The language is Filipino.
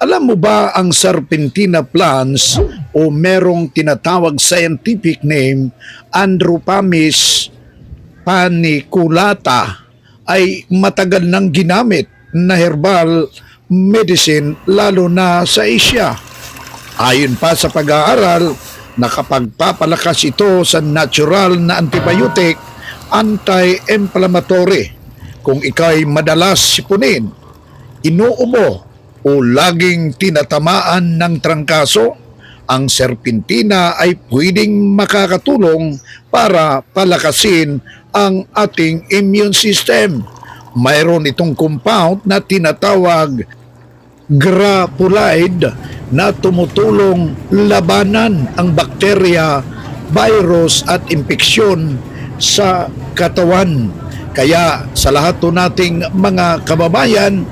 Alam mo ba ang serpentina plants o merong tinatawag scientific name Andropamis paniculata ay matagal nang ginamit na herbal medicine lalo na sa Asia. Ayon pa sa pag-aaral, nakapagpapalakas ito sa natural na antibiotic, anti-inflammatory. Kung ikay madalas sipunin, inuubo o laging tinatamaan ng trangkaso, ang serpentina ay pwedeng makakatulong para palakasin ang ating immune system. Mayroon itong compound na tinatawag grapulide na tumutulong labanan ang bakterya, virus at impeksyon sa katawan. Kaya sa lahat nating mga kababayan,